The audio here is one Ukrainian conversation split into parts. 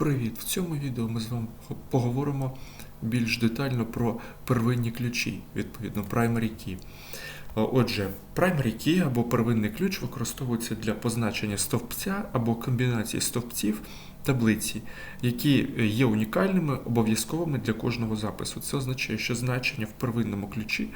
Привіт! В цьому відео ми з вами поговоримо більш детально про первинні ключі, відповідно, primary key. Отже, primary key або первинний ключ використовується для позначення стовпця або комбінації стовпців таблиці, які є унікальними, обов'язковими для кожного запису. Це означає, що значення в первинному ключі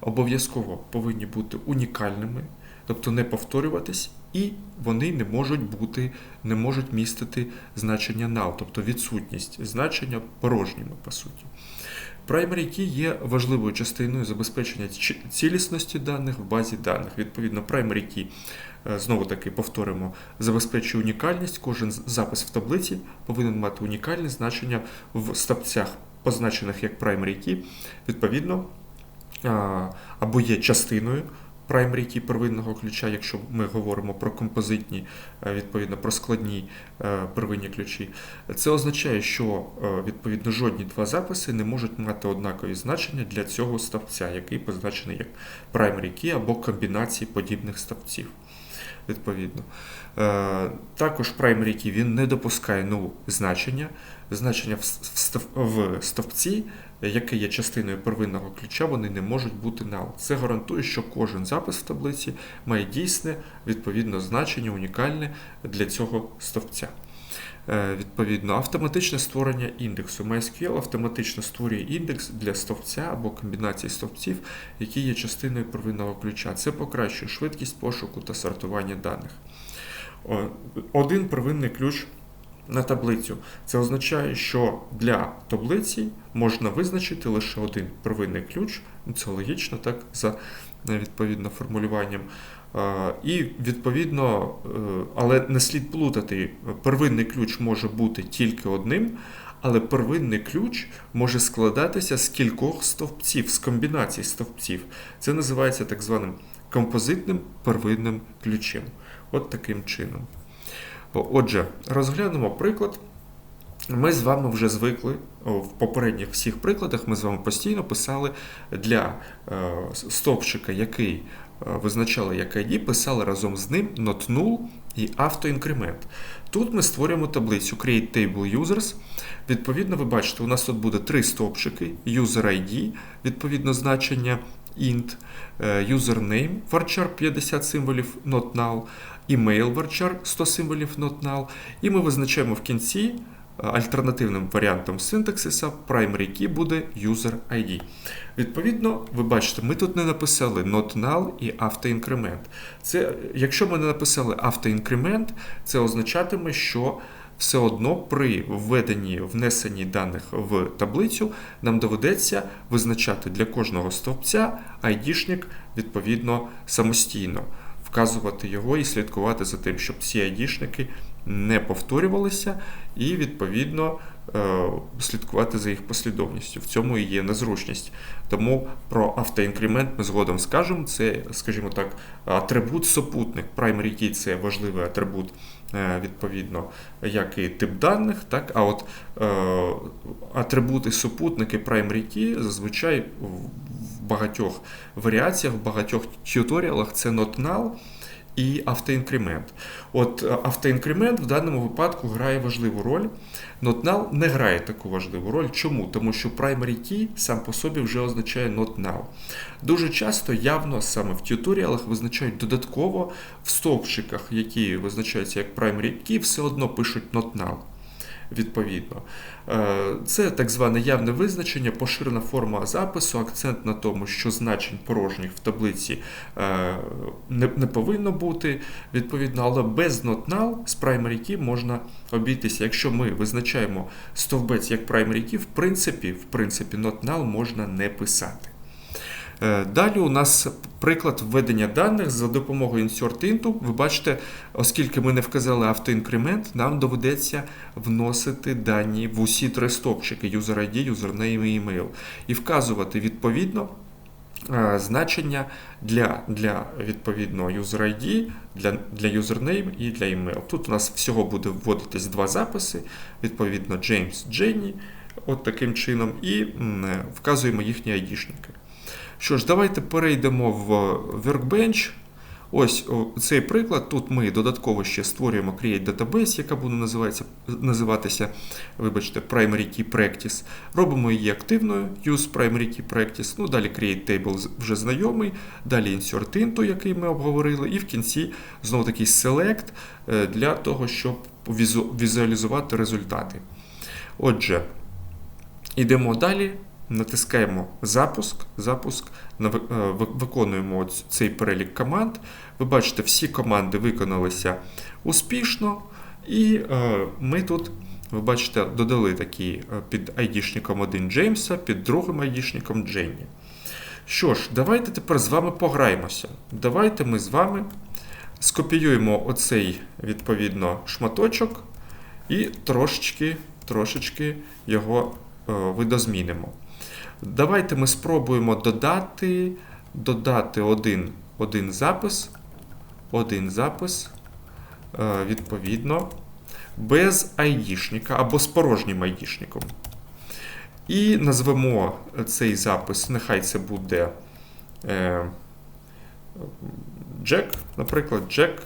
обов'язково повинні бути унікальними, тобто не повторюватись, і вони не можуть бути, не можуть містити значення null, тобто відсутність значення порожніми, по суті. Primary key є важливою частиною забезпечення цілісності даних в базі даних. Відповідно, primary key, е, знову таки повторимо, забезпечує унікальність. Кожен запис в таблиці повинен мати унікальне значення в стопцях, позначених як primary key. Відповідно, або є частиною key первинного ключа, якщо ми говоримо про композитні, е, відповідно про складні е, первинні ключі, це означає, що е, відповідно жодні два записи не можуть мати однакові значення для цього ставця, який позначений як primary key або комбінації подібних ставців. Відповідно. Також primary key він не допускає ну, значення. Значення в стовпці яке є частиною первинного ключа, вони не можуть бути null. Це гарантує, що кожен запис в таблиці має дійсне відповідно значення, унікальне для цього стовпця. Е, відповідно, автоматичне створення індексу. MySQL автоматично створює індекс для стовпця або комбінації стовпців, які є частиною первинного ключа. Це покращує швидкість пошуку та сортування даних. Один первинний ключ на таблицю. Це означає, що для таблиці можна визначити лише один первинний ключ, це логічно, так, за відповідно формулюванням. І відповідно, е, але не слід плутати, первинний ключ може бути тільки одним, але первинний ключ може складатися з кількох стовпців, з комбінацій стовпців. Це називається так званим композитним первинним ключем. От таким чином. Отже, розглянемо приклад. Ми з вами вже звикли в попередніх всіх прикладах. Ми з вами постійно писали для е, стовпчика, який е, визначали як ID, писали разом з ним not null і автоінкремент. Тут ми створюємо таблицю Create Table Users. Відповідно, ви бачите, у нас тут буде три стовпчики: user ID, відповідно значення int, е, username, varchar 50 символів not null, email varchar 100 символів not null, і ми визначаємо в кінці е, альтернативним варіантом синтаксиса primary key буде user ID. Відповідно, ви бачите, ми тут не написали not null і автоінкремент. Це, Якщо ми не написали автоінкремент, це означатиме, що все одно при введенні внесенні даних в таблицю нам доведеться визначати для кожного стовпця айдішник відповідно самостійно, вказувати його і слідкувати за тим, щоб ці айдішники не повторювалися, і відповідно е, слідкувати за їх послідовністю. В цьому і є незручність. Тому про автоінкремент ми згодом скажемо. Це, скажімо так, атрибут супутник. Primary key – це важливий атрибут. Е, відповідно, як і тип даних, так, а от е, атрибути супутники primary key зазвичай багатьох варіаціях, в багатьох тюторіалах це null, і автоінкремент. От е, автоінкремент в даному випадку грає важливу роль. NotNull не грає таку важливу роль. Чому? Тому що primary key сам по собі вже означає NotNull. Дуже часто явно саме в тюторіалах визначають додатково в стовпчиках, які визначаються як primary key, все одно пишуть NotNull відповідно. Е, це так зване явне визначення, поширена форма запису, акцент на тому, що значень порожніх в таблиці е, не повинно бути, відповідно, але без null з primary key можна обійтися. Якщо ми визначаємо стовбець як primary key, в принципі, в принципі, null можна не писати. Е, далі у нас приклад введення даних за допомогою insert into. Ви бачите, оскільки ми не вказали автоінкремент, нам доведеться вносити дані в усі три стопчики user ID, username і email, і вказувати відповідно. Е, значення для для відповідно user ID, для для username і для email. Тут у нас всього буде вводитись два записи, відповідно, James Jenny, от таким чином, і вказуємо їхні айдішники. Що ж, давайте перейдемо в Workbench. Ось цей приклад. Тут ми додатково ще створюємо Create Database, яка буде називатися, називатися вибачте, Primary Key Practice. Робимо її активною, Use Primary Key Practice. Ну, далі Create Table вже знайомий, далі Insert Into, який ми обговорили, і в кінці знову такий Select е, для того, щоб візу- візуалізувати результати. Отже, йдемо далі. Натискаємо запуск, запуск, е, ви- виконуємо цей перелік команд. Ви бачите, всі команди виконалися успішно, і е, ми тут, ви бачите, додали такі е, під айдішником 1 Джеймса, під другим айдішником Дженні. Що ж, давайте тепер з вами пограємося. Давайте ми з вами скопіюємо оцей відповідно шматочок і трошечки, трошечки його видозмінимо. Давайте ми спробуємо додати, додати один, один запис, один запис, е, відповідно, без айдішника або з порожнім айдішником. І назвемо цей запис, нехай це буде е, Джек, наприклад, Джек.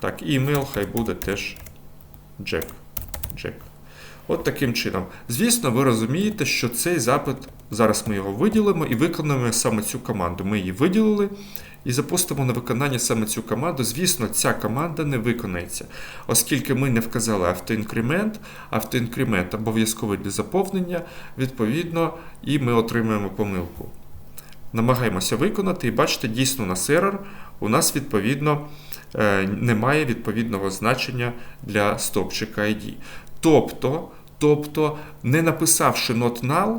Так, і email хай буде теж Джек. Джек. От таким чином. Звісно, ви розумієте, що цей запит, зараз ми його виділимо і виконуємо саме цю команду. Ми її виділили і запустимо на виконання саме цю команду. Звісно, ця команда не виконається, оскільки ми не вказали автоінкремент, автоінкремент обов'язковий для заповнення, відповідно, і ми отримуємо помилку. Намагаємося виконати, і бачите, дійсно на сервер у нас відповідно е, немає відповідного значення для стопчика ID. Тобто, тобто, не написавши null,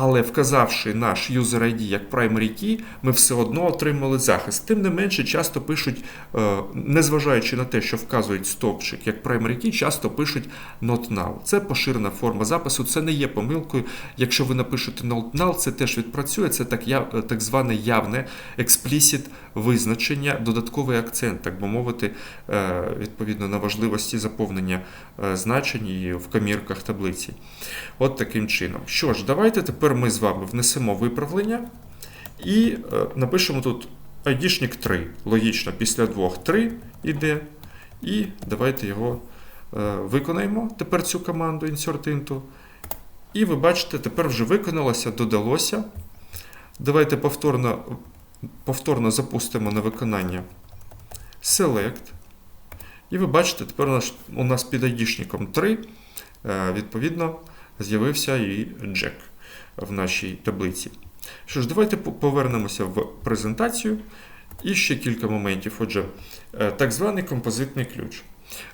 але вказавши наш user ID як primary key, ми все одно отримали захист. Тим не менше, часто пишуть, е, незважаючи на те, що вказують стовпчик як primary key, часто пишуть not null. Це поширена форма запису, це не є помилкою. Якщо ви напишете not null, це теж відпрацює, це так, яв- так зване явне explicit визначення, додатковий акцент, так би мовити, е, відповідно на важливості заповнення е, значень і в комірках таблиці. От таким чином. Що ж, давайте тепер ми з вами внесемо виправлення і е, напишемо тут айдішник 3. Логічно, після двох 3 іде. І давайте його е, виконаємо тепер цю команду insert into. І ви бачите, тепер вже виконалося, додалося. Давайте повторно, повторно запустимо на виконання Select. І ви бачите, тепер у нас, під айдішником 3, е, відповідно, з'явився і Джек в нашій таблиці. Що ж, давайте повернемося в презентацію. І ще кілька моментів. Отже, е, так званий композитний ключ.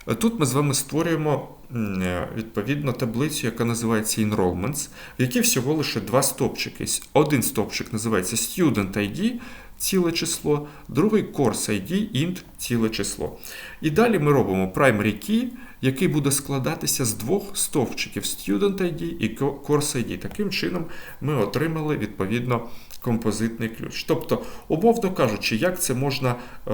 Е, Тут ми з вами створюємо е, відповідно таблицю, яка називається Enrollments, в якій всього лише два стопчики. Один стопчик називається Student ID, ціле число, другий Course ID, int, ціле число. І далі ми робимо primary key, який буде складатися з двох стовпчиків Student ID і Co- Course ID. Таким чином ми отримали відповідно композитний ключ. Тобто, умовно кажучи, як це можна е,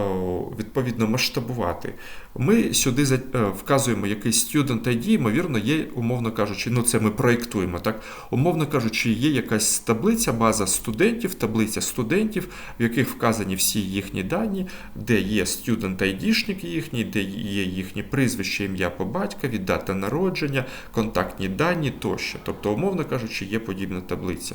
відповідно масштабувати? Ми сюди е, вказуємо якийсь student ID, ймовірно, є, умовно кажучи, ну це ми проєктуємо, так? Умовно кажучи, є якась таблиця, база студентів, таблиця студентів, в яких вказані всі їхні дані, де є student ID-шник їхній, де є їхні прізвище, ім'я по батькові, дата народження, контактні дані тощо. Тобто, умовно кажучи, є подібна таблиця.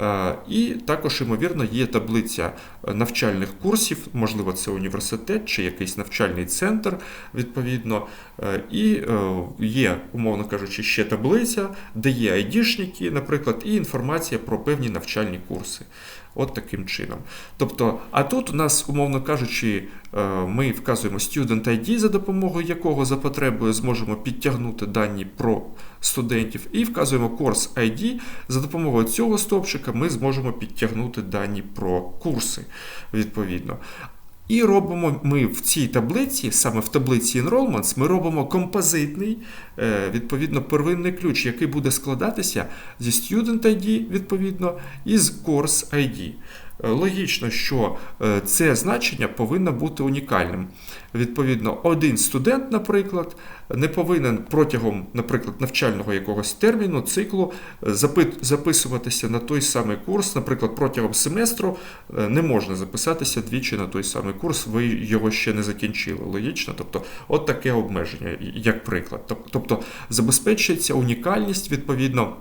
Е, І також, ймовірно, є таблиця е, навчальних курсів, можливо, це університет чи якийсь навчальний центр, відповідно. Е, І є, умовно кажучи, ще таблиця, де є айдішники, наприклад, і інформація про певні навчальні курси. От таким чином. Тобто, а тут у нас, умовно кажучи, е, ми вказуємо Student ID, за допомогою якого за потребою зможемо підтягнути дані про студентів, і вказуємо Course ID. За допомогою цього стовпчика ми зможемо підтягнути дані про курси відповідно. І робимо ми в цій таблиці, саме в таблиці Enrollments, ми робимо композитний, е, відповідно, первинний ключ, який буде складатися зі Student ID, відповідно, і з Course ID. Е, Логічно, що е, це значення повинно бути унікальним. Відповідно, один студент, наприклад, не повинен протягом, наприклад, навчального якогось терміну, циклу е, записуватися на той самий курс. Наприклад, протягом семестру е, не можна записатися двічі на той самий курс, ви його ще не закінчили. Логічно? Тобто, от таке обмеження, як приклад. Тобто забезпечується унікальність відповідно.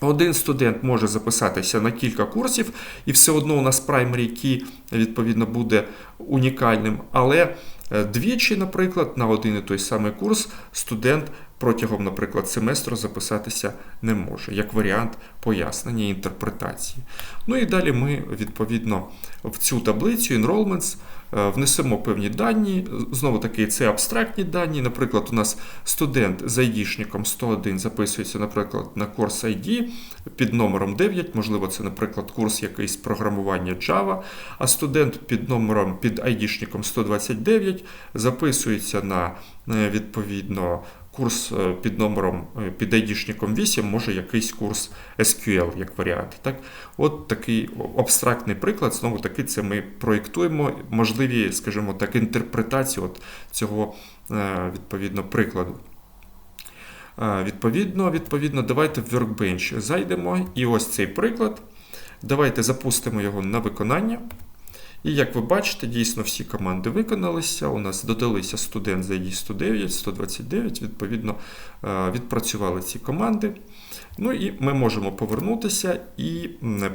Один студент може записатися на кілька курсів, і все одно у нас primary key, відповідно буде унікальним. Але двічі, наприклад, на один і той самий курс студент протягом, наприклад, семестру записатися не може, як варіант пояснення і інтерпретації. Ну і далі ми, відповідно, в цю таблицю enrollments е, внесемо певні дані. Знову таки, це абстрактні дані. Наприклад, у нас студент з айдішником 101 записується, наприклад, на курс ID під номером 9, можливо, це, наприклад, курс якийсь програмування Java, а студент під номером під айдішником 129 записується на е, відповідно. Курс е, під номером е, під айдішником 8 може якийсь курс SQL як варіант. Так? От такий абстрактний приклад, знову таки, це ми проєктуємо можливі, скажімо так, інтерпретації от цього е, відповідно прикладу. Відповідно, відповідно, давайте в Workbench зайдемо. І ось цей приклад. Давайте запустимо його на виконання. І як ви бачите, дійсно всі команди виконалися. У нас додалися студент за ID 109, 129, відповідно, е, відпрацювали ці команди. Ну і ми можемо повернутися і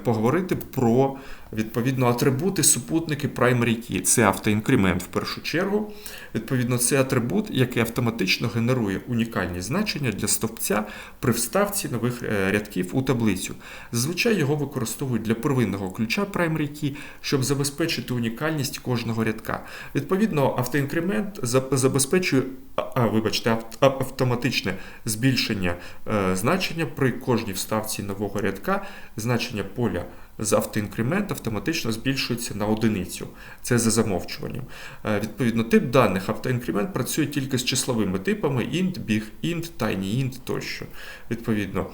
поговорити про відповідно атрибути, супутники primary key. Це автоінкремент в першу чергу. Відповідно, це атрибут, який автоматично генерує унікальні значення для стовпця при вставці нових е, рядків у таблицю. Зазвичай його використовують для первинного ключа primary key, щоб забезпечити унікальність кожного рядка. Відповідно, автоінкремент забезпечує а, вибачте, автоматичне збільшення е, значення при кожній вставці нового рядка. Значення поля з автоінкремент автоматично збільшується на одиницю. Це за замовчуванням. Е, Відповідно, тип даних автоінкремент працює тільки з числовими типами int, big int, tiny int тощо. Відповідно,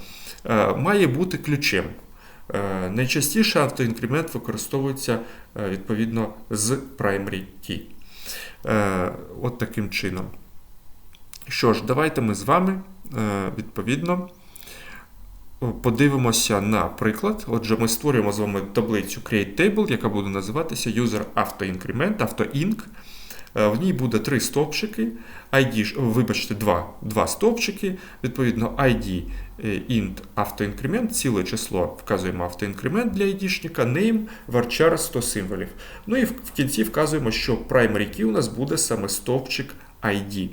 е, має бути ключем. Е, Найчастіше автоінкремент використовується е, відповідно з primary key. Е, От таким чином. Що ж, давайте ми з вами відповідно подивимося на приклад. Отже, ми створюємо з вами таблицю Create Table, яка буде називатися User Auto Increment, AutoInc. В ній буде три стовпчики, ID, вибачте, два, два стовпчики, відповідно, ID, int, автоінкремент, ціле число вказуємо автоінкремент для ID-шника, name, varchar 100 символів. Ну і в в кінці вказуємо, що primary key у нас буде саме стовпчик ID.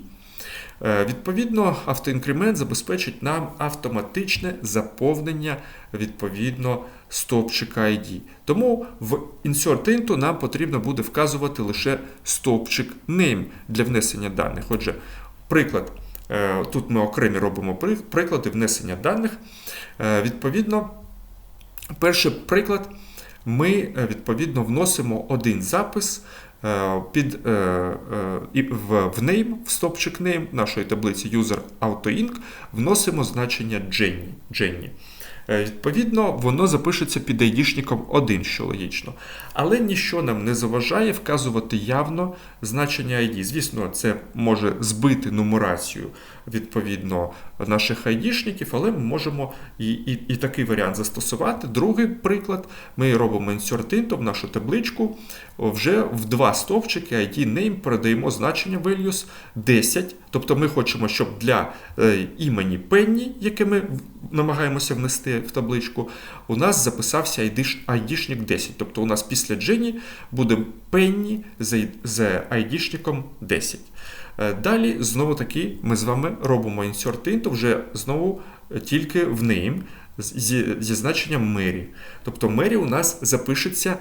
Е, Відповідно, автоінкремент забезпечить нам автоматичне заповнення відповідно стовпчика ID. Тому в insert into нам потрібно буде вказувати лише стовпчик name для внесення даних. Отже, приклад. Е, Тут ми окремі робимо приклади внесення даних. Е, Відповідно, перший приклад. Ми е, відповідно вносимо один запис під в name, в стопчик name нашої таблиці user autoinc вносимо значення Jenny. Е, Відповідно, воно запишеться під ID-шником 1, що логічно. Але ніщо нам не заважає вказувати явно значення ID. Звісно, це може збити нумерацію відповідно наших ID-шників, але ми можемо і, і, і такий варіант застосувати. Другий приклад, ми робимо в нашу табличку. Вже в два стовпчики ID name передаємо значення values 10. Тобто ми хочемо, щоб для е, імені Penny, яке ми намагаємося внести в табличку, у нас записався ID, ID-шник 10. Тобто у нас після Jenny буде Penny з, ID-шником 10. Е, Далі, знову таки, ми з вами робимо insert into вже знову тільки в name зі, значенням Mary. Тобто Mary у нас запишеться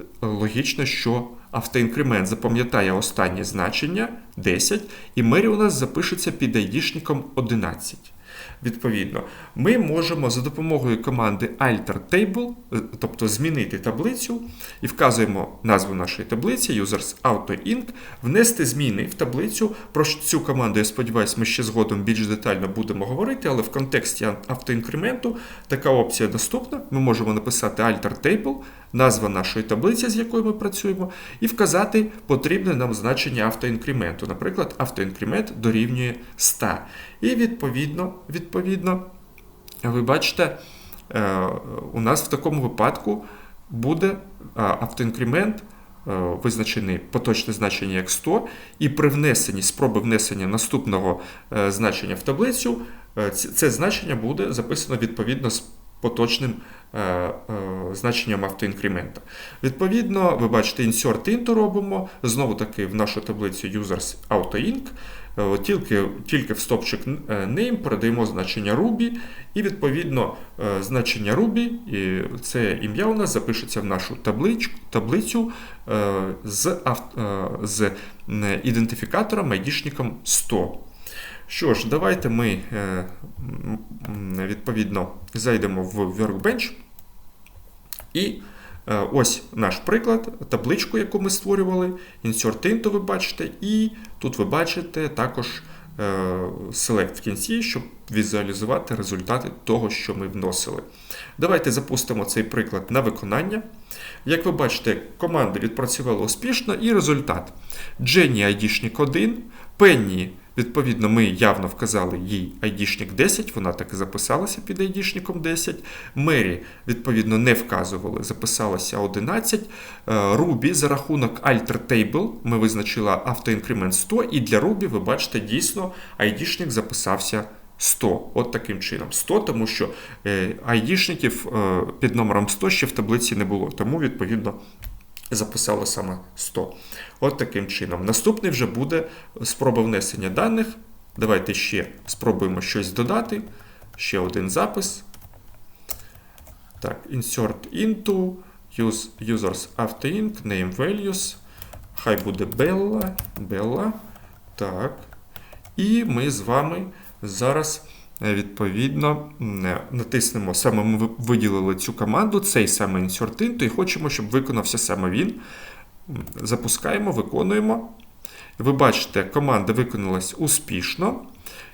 е, логічно, що автоінкремент запам'ятає останнє значення 10, і Mary у нас запишеться під ID-шником 11. Відповідно, ми можемо за допомогою команди alter table, е, тобто змінити таблицю, і вказуємо назву нашої таблиці users autoinc, внести зміни в таблицю. Про цю команду, я сподіваюся, ми ще згодом більш детально будемо говорити, але в контексті автоінкременту така опція доступна. Ми можемо написати alter table, назва нашої таблиці, з якою ми працюємо, і вказати потрібне нам значення автоінкременту. Наприклад, автоінкремент дорівнює 100. І відповідно, відповідно, ви бачите, е, у нас в такому випадку буде автоінкремент е, визначений поточне значення як 100, і при внесенні спроби внесення наступного е, значення в таблицю, це значення буде записано відповідно з поточним е, е, значенням автоінкремента. Відповідно, ви бачите, insert into робимо, знову таки в нашу таблицю users autoinc, Е, Тільки, тільки в стопчик е, name передаємо значення Ruby, і відповідно е, значення Ruby, і це ім'я у нас запишеться в нашу табличку, таблицю з, з ідентифікатором айдішником 100. Що ж, давайте ми е, відповідно зайдемо в Workbench. І е, ось наш приклад, табличку, яку ми створювали, insert into ви бачите, і тут ви бачите також е, select в кінці, щоб візуалізувати результати того, що ми вносили. Давайте запустимо цей приклад на виконання. Як ви бачите, команда відпрацювала успішно і результат. Дженні айдішник 1, Пенні, відповідно, ми явно вказали їй айдішник 10, вона так і записалася під айдішником 10. Мері, відповідно, не вказували, записалася 11. Е, Рубі за рахунок alter table ми визначили автоінкремент 100, і для Рубі, ви бачите, дійсно айдішник записався 100. От таким чином. 100, тому що е, айдішників е, під номером 100 ще в таблиці не було, тому, відповідно, записало саме 100. От таким чином. Наступний вже буде спроба внесення даних. Давайте ще спробуємо щось додати. Ще один запис. Так, insert into, use users autoinc, name values. Хай буде Bella. Bella. Так. І ми з вами зараз відповідно е, натиснемо, саме ми виділили цю команду, цей саме insert into, і хочемо, щоб виконався саме він. Запускаємо, виконуємо. Ви бачите, команда виконалась успішно.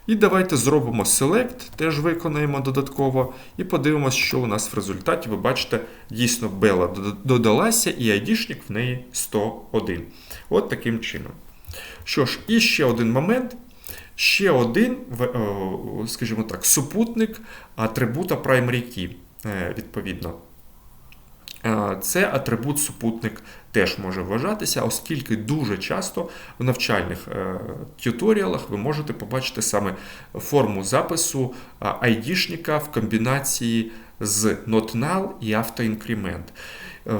І давайте зробимо select, теж виконаємо додатково, і подивимося, що у нас в результаті. Ви бачите, дійсно Бела додалася, і айдішник в неї 101. От таким чином. Що ж, і ще один момент. Ще один, скажімо так, супутник атрибута primary key, е, відповідно. Е, Це атрибут супутник теж може вважатися, оскільки дуже часто в навчальних е, тюторіалах ви можете побачити саме форму запису айдішника в комбінації з not і автоінкремент.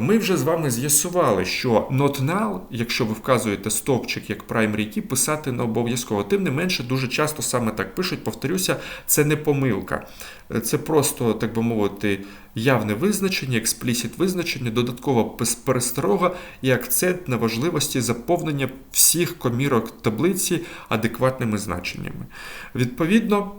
Ми вже з вами з'ясували, що not якщо ви вказуєте стовпчик як primary key, писати не обов'язково. Тим не менше, дуже часто саме так пишуть, повторюся, це не помилка. Е, Це просто, так би мовити, явне визначення, експлісіт визначення, додаткова пересторога і акцент на важливості заповнення всіх комірок таблиці адекватними значеннями. Відповідно,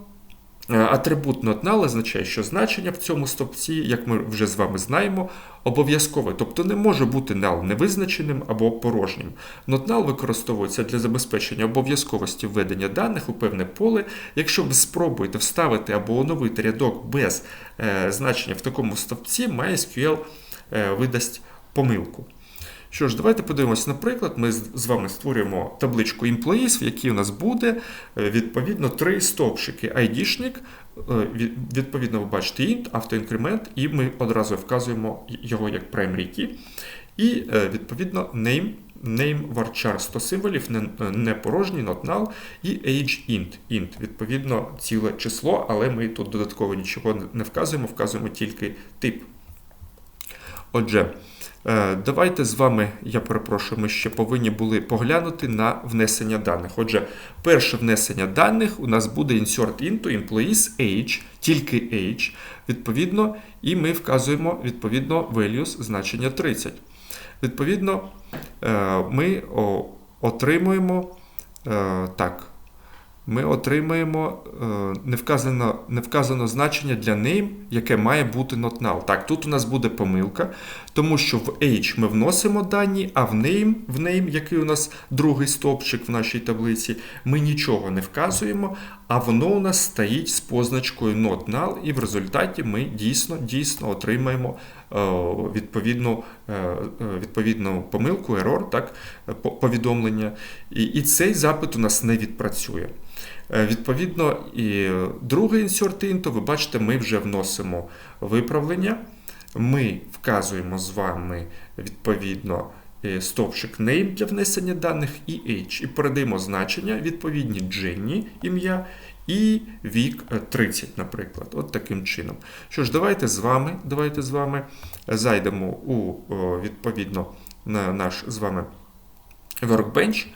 е, атрибут not null означає, що значення в цьому стопці, як ми вже з вами знаємо, обов'язкове, тобто не може бути null невизначеним або порожнім. Not null використовується для забезпечення обов'язковості введення даних у певне поле. Якщо ви спробуєте вставити або оновити рядок без е, значення в такому стовпці, MySQL е, видасть помилку. Що ж, давайте подивимось, наприклад, ми з вами створюємо табличку employees, в якій у нас буде е, відповідно три стовпчики. ID-шник, е, відповідно, ви бачите int, автоінкремент, і ми одразу вказуємо його як primary key. І е, відповідно name, name varchar 100 символів, не, не порожній, not null, і age int. int, відповідно, ціле число, але ми тут додатково нічого не- вказуємо, вказуємо тільки тип. Отже, давайте з вами, я перепрошую, ми ще повинні були поглянути на внесення даних. Отже, перше внесення даних у нас буде insert into employees age, тільки age, відповідно, і ми вказуємо відповідно values значення 30. Відповідно, е, ми отримуємо е, так. Ми отримаємо е, не, вказано, не вказано значення для name, яке має бути not null. Так, тут у нас буде помилка, Тому що в H ми вносимо дані, а в name, в name, який у нас другий стовпчик в нашій таблиці, ми нічого не вказуємо, а воно у нас стоїть з позначкою not null, і в результаті ми дійсно, дійсно отримаємо відповідну, е, е, відповідну помилку, error, так, е, повідомлення. І, і цей запит у нас не відпрацює. Е, Відповідно, і е, другий insert into, ви бачите, ми вже вносимо виправлення. Ми вказуємо з вами відповідно е, стовпчик name для внесення даних і age. І передаємо значення відповідні Дженні ім'я і вік е, 30, наприклад. От таким чином. Що ж, давайте з вами, давайте з вами зайдемо у відповідно на наш з вами workbench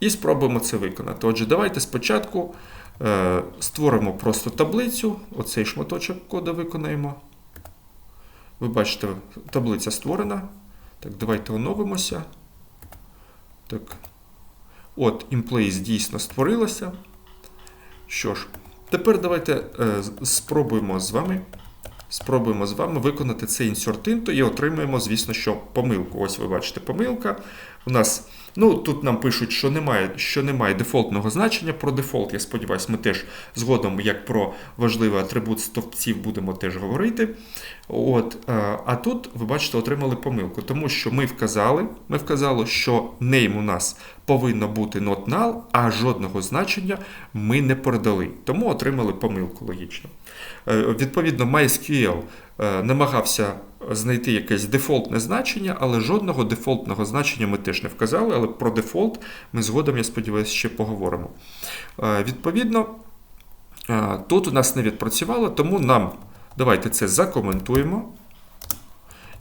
і спробуємо це виконати. Отже, давайте спочатку е, створимо просто таблицю, оцей шматочок коду виконаємо. Ви бачите, таблиця створена. Так, давайте оновимося. Так. От, Implace дійсно створилася. Що ж, тепер давайте е, спробуємо з вами. Спробуємо з вами виконати цей інсертинто і отримаємо, звісно, що помилку. Ось ви бачите помилка. У нас, ну тут нам пишуть, що немає, що немає дефолтного значення. Про дефолт, я сподіваюся, ми теж згодом, як про важливий атрибут стовпців, будемо теж говорити. От, е, а тут, ви бачите, отримали помилку, тому що ми вказали, ми вказали, що name у нас повинно бути not null, а жодного значення ми не передали. Тому отримали помилку логічно. Е, Відповідно, MySQL е, намагався знайти якесь дефолтне значення, але жодного дефолтного значення ми теж не вказали, але про дефолт ми згодом, я сподіваюся, ще поговоримо. Е, Відповідно, е, тут у нас не відпрацювало, тому нам давайте це закоментуємо.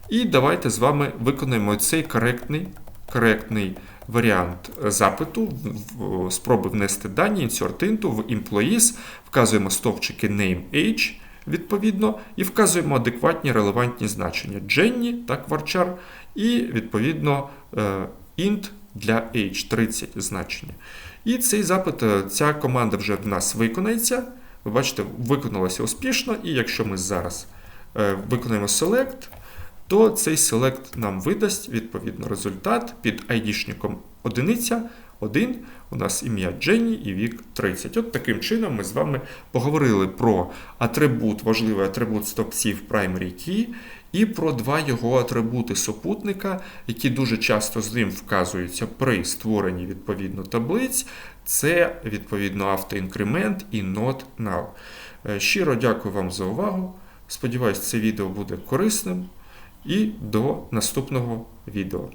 І давайте з вами виконаємо цей коректний, коректний варіант запиту, спроби внести дані, insert into в employees, вказуємо стовпчики name, age, відповідно, і вказуємо адекватні релевантні значення Jenny, так, varchar, і відповідно е, int для age 30 значення. І цей запит, е, ця команда вже в нас виконається. Ви бачите, виконалася успішно, і якщо ми зараз е, виконаємо select, то цей select нам видасть відповідно результат під ID-шником одиниця, 1, у нас ім'я Дженні і вік 30. От таким чином ми з вами поговорили про атрибут, важливий атрибут стопців Primary Key, і про два його атрибути супутника, які дуже часто з ним вказуються при створенні відповідно таблиць. Це відповідно автоінкремент і not null. Е, Щиро дякую вам за увагу. Сподіваюсь, це відео буде корисним. І до наступного відео.